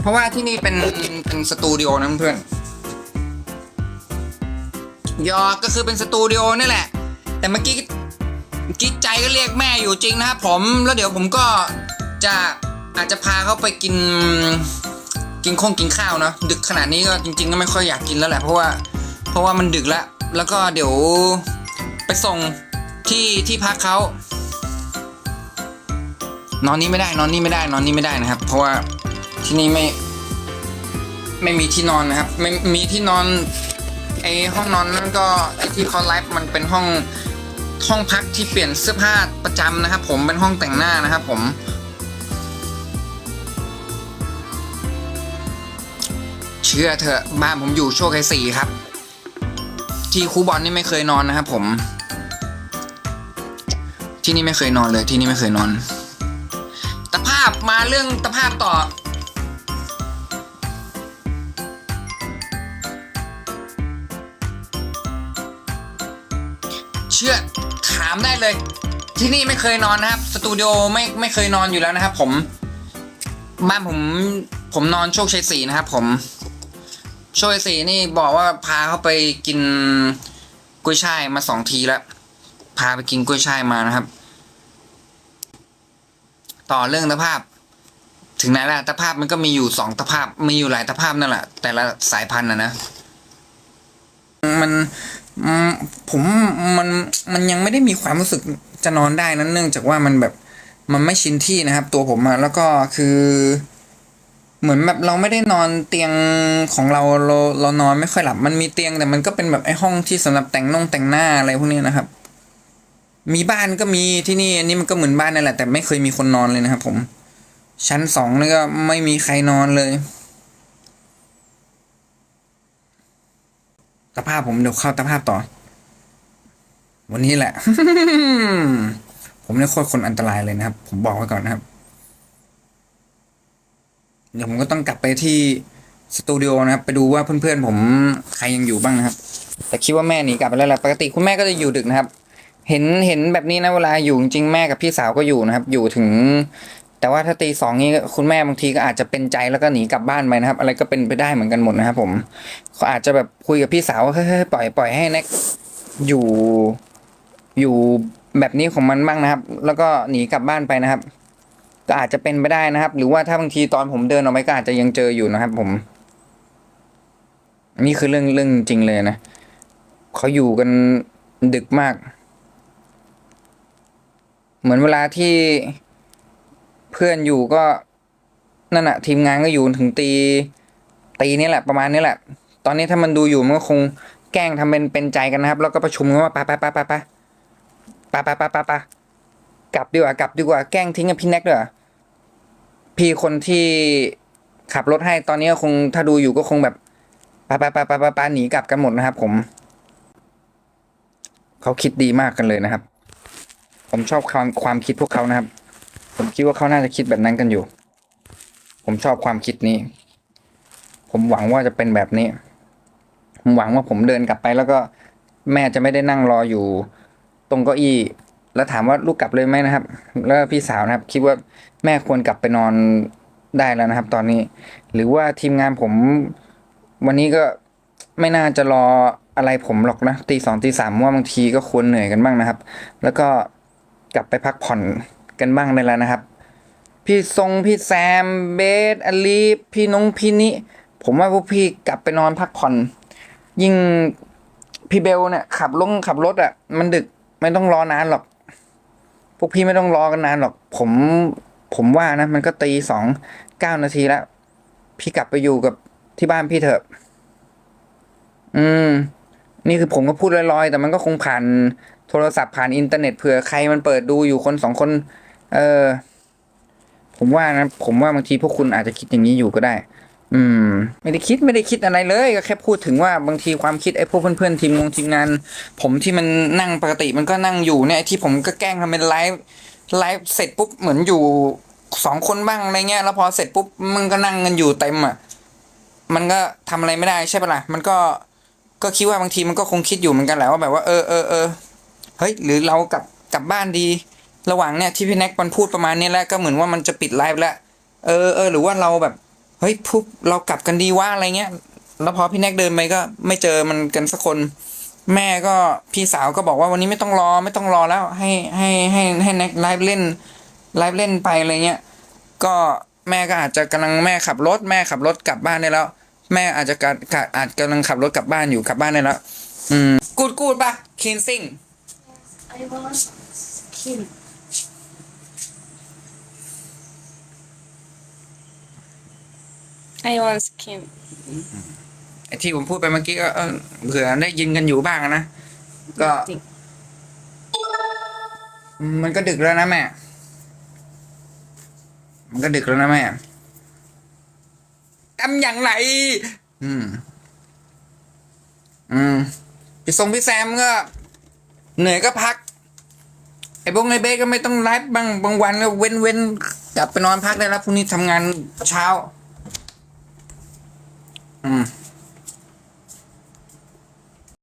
เพราะว่าที่นี่เป็นเป็นสตูดิโอนะเพื่อนยอก็คือเป็นสตูดิโอนี่แหละ แต่เมื่อกี้กี้ใจก็เรียกแม่อยู่จริงนะครับผมแล้วเดี๋ยวผมก็จะอาจจะพาเขาไปกินกินข้งกินข้าวเนาะดึกขนาดนี้ก็จริง ๆ ก็ไม่ค่อยอยากกินแล้วแหละเพราะว่าเพราะว่ามันดึกแล้ว แล้วก็เดี๋ยวไปส่งที่ที่พักเขานอนนี่ไม่ได้นอนนี่ไม่ได้นอนนี่ไม่ได้นะครับ เพราะว่า ที่นี่ไม่ ไม่มีที่นอนนะครับ ไม่มีที่นอนไอห้องนอนนั่นก็ไอที่เขาไลฟ์มันเป็นห้องห้องพักที่เปลี่ยนเสื้อผ้าประจำนะครับ ผมเป็นห้องแต่งหน้านะครับ ผม เชื่อเถอะบ้านผมอยู่โชคชัยสี่ครับ ที่คูบอลนี่ไม่เคยนอนนะครับ ผม ที่นี่ไม่เคยนอนเลยที่นี่ไม่เคยนอนตะภาพมาเรื่องตะภาพต่อ เชื่อถามได้เลย ที่นี่ไม่เคยนอนนะครับ สตูดิโอไม่ไม่เคยนอนอยู่แล้วนะครับ ผม บ้านผมผมนอนโชคชัยสี่นะครับ ผม โชคชัยสี่นี่บอกว่าพาเขาไปกินกุ้ยช่ายมาสองทีแล้ว พาไปกินกุ้ยช่ายมานะครับ ต่อเรื่องตะภาพ ถึงไหนละตะภาพมันก็มีอยู่สองตะภาพมีอยู่หลายตะภาพนั่นแหละแต่ละสายพันธุ์นะนะมัน ผมมันมันยังไม่ได้มีความรู้สึกจะนอนได้นั้นเนื่องจากว่ามันแบบมันไม่ชินที่นะครับ ตัวผมอะแล้วก็คือ เหมือนแบบเราไม่ได้นอนเตียงของเราเราเรานอนไม่ค่อยหลับ มันมีเตียงแต่มันก็เป็นแบบไอ้ห้องที่สำหรับแต่งนงแต่งหน้าอะไรพวกนี้นะครับ มีบ้านก็มีที่นี่อันนี้มันก็เหมือนบ้านนั่นแหละแต่ไม่เคยมีคนนอนเลยนะครับ ผม ชั้นสองนี่ก็ไม่มีใครนอนเลย ตะภาพผมเดี๋ยวเข้าตะภาพต่อ วันนี้แหละ ผมเนี่ยโคตรคนอันตรายเลยนะครับ ผมบอกไว้ก่อนนะครับ เดี๋ยวผมก็ต้องกลับไปที่สตูดิโอนะครับ ไปดูว่าเพื่อนๆผมใครยังอยู่บ้างนะครับ แต่คิดว่าแม่หนีกลับไปแล้วแหละปกติคุณแม่ก็จะอยู่ดึกนะครับ เห็นเห็นแบบนี้นะเวลาอยู่จริงแม่กับพี่สาวก็อยู่นะครับ อยู่ถึง แต่ว่าถ้าตีสองนี้คุณแม่บางทีก็อาจจะเป็นใจแล้วก็หนีกลับบ้านไปนะครับ อะไรก็เป็นไปได้เหมือนกันหมดนะครับผมเขาอาจจะแบบคุยกับพี่สาวว่าเฮ้ยปล่อยปล่อยให้แน็กอยู่อยู่แบบนี้ของมันบ้างนะครับ แล้วก็หนีกลับบ้านไปนะครับ ก็อาจจะเป็นไปได้นะครับ หรือว่าถ้าบางทีตอนผมเดินออกไปก็อาจจะยังเจออยู่นะครับ ผม นี่คือเรื่องเรื่องจริงเลยนะเขาอยู่กันดึกมาก เหมือนเวลาที่ พื่อนอยู่ก็นั่นอะทีมงานก็อยู่ถึงตี ตีนี่แหละประมาณนี้แหละ ตอนนี้ถ้ามันดูอยู่มันก็คงแกล้งทำเป็นเป็นใจกันนะครับ แล้วก็ประชุมกันว่าปไปไปไปไปไปไปไปไปไปะกลับดีกว่ากลับดีกว่าแกล้งทิ้งกับพี่แน็กด้วยเหรอพี่คนที่ขับรถให้ตอนนี้ก็คงถ้าดูอยู่ก็คงแบบปไปไปไปไปไปหนีกลับกันหมดนะครับ ผมเขาคิดดีมากกันเลยนะครับ ผมชอบความความคิดพวกเขานะครับ ผมคิดว่าเขาน่าจะคิดแบบนั้นกันอยู่ ผมชอบความคิดนี้ ผมหวังว่าจะเป็นแบบนี้ ผมหวังว่าผมเดินกลับไปแล้วก็แม่จะไม่ได้นั่งรออยู่ ตรงเก้าอี้แล้วถามว่าลูกกลับเลยไหมนะครับ แล้วพี่สาวนะครับ คิดว่าแม่ควรกลับไปนอนได้แล้วนะครับ ตอนนี้ หรือว่าทีมงานผมวันนี้ก็ไม่น่าจะรออะไรผมหรอกนะตีสองตีสามว่าบางทีก็ควรเหนื่อยกันบ้างนะครับ แล้วก็กลับไปพักผ่อน กันบ้างได้แล้วนะครับ พี่ทรงพี่แซมเบสอลีพี่นงพี่นิผมว่าพวกพี่กลับไปนอนพักผ่อน ยิ่งพี่เบลเนี่ยขับลงขับรถอะ่ะ มันดึกไม่ต้องรอนานหรอก พวกพี่ไม่ต้องรอกันนานหรอก ผมผมว่านะ มันก็ตีสองเก้านาทีแล้ว พี่กลับไปอยู่กับที่บ้านพี่เถอะ อืม นี่คือผมก็พูดลอยๆ แต่มันก็คงผ่านโทรศัพท์ผ่านอินเทอร์เน็ตเผื่อใครมันเปิดดูอยู่คนสองคน เออ ผมว่านะ ผมว่าบางทีพวกคุณอาจจะคิดอย่างนี้อยู่ก็ได้ อืม ไม่ได้คิดไม่ได้คิดอะไรเลยก็แค่พูดถึงว่าบางทีความคิดไอ้พวกเพื่อนๆทีมงงทีมงาน ผมที่มันนั่งปกติมันก็นั่งอยู่เนี่ยที่ผมก็แกล้งทำเป็นไลฟ์ไลฟ์เสร็จปุ๊บเหมือนอยู่สองคนบ้างอะไรเงี้ยแล้วพอเสร็จปุ๊บมึงก็นั่งกันอยู่เต็มอะมันก็ทำอะไรไม่ได้ใช่ปะล่ะมันก็ก็คิดว่าบางทีมันก็คงคิดอยู่เหมือนกันแหละว่าแบบว่าเออเออเออเฮ้ยหรือเรากลับกลับบ้านดี ระหว่างเนี่ยที่พี่แน็กมันพูดประมาณนี้แล้วก็เหมือนว่ามันจะปิดไลฟ์แล้วเออเออหรือว่าเราแบบเฮ้ยพุบเรากลับกันดีว่าอะไรเงี้ย แล้วพอพี่แน็กเดินไปก็ไม่เจอมันกันสักคน แม่ก็พี่สาวก็บอกว่าวันนี้ไม่ต้องรอไม่ต้องรอแล้วให้ให้ให้ให้แน็กไลฟ์เล่นไลฟ์เล่นไปอะไรเงี้ยก็แม่ก็อาจจะกำลังแม่ขับรถแม่ขับรถกลับบ้านได้แล้ว แม่อาจจะกะกะอาจกำลังขับรถกลับบ้านอยู่กลับบ้านได้แล้วอืมกูดกูดปะคินซิ่ง I want Kim. I want Kim. ไอที่ผมพูดไปเมื่อกี้ก็เออเผื่อได้ยินกันอยู่บ้างนะ ก็มันก็ดึกแล้วนะแม่ มันก็ดึกแล้วนะแม่ทำอย่างไร อืม อืม พี่ทรงพี่แซมก็ เหนื่อยก็พัก ไอ้บงไอ้เบ้ก็ไม่ต้องไลฟ์บางบางวันก็เว้นเว้นกลับไปนอนพักได้แล้วพรุ่งนี้ทำงานเช้า อืม